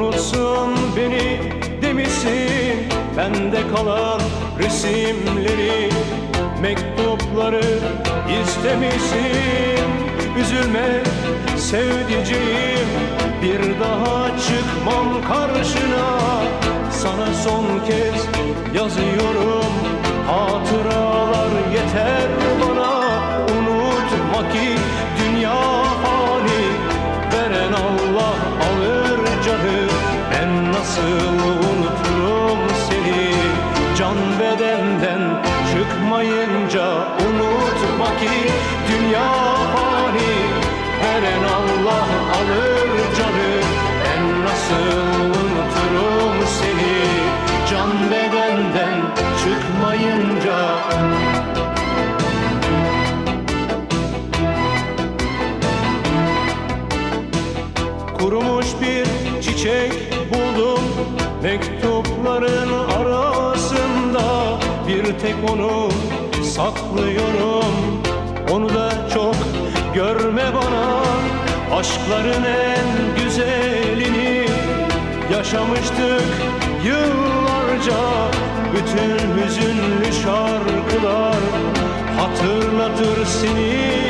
Unutsun beni demişsin Bende kalan resimleri Mektupları istemişsin. Üzülme sevdiceğim Bir daha çıkmam karşına. Sana son kez yazıyorum. Çıkmayınca Unutma ki dünya fani. Veren Allah alır canı Ben nasıl unuturum seni? Can bedenden çıkmayınca. Kurumuş bir çiçek buldum Mektupların arasında Bir tek onu saklıyorum. Onu da çok görme bana. Aşkların en güzelini Yaşamıştık yıllarca. Bütün hüzünlü şarkılar Hatırlatır seni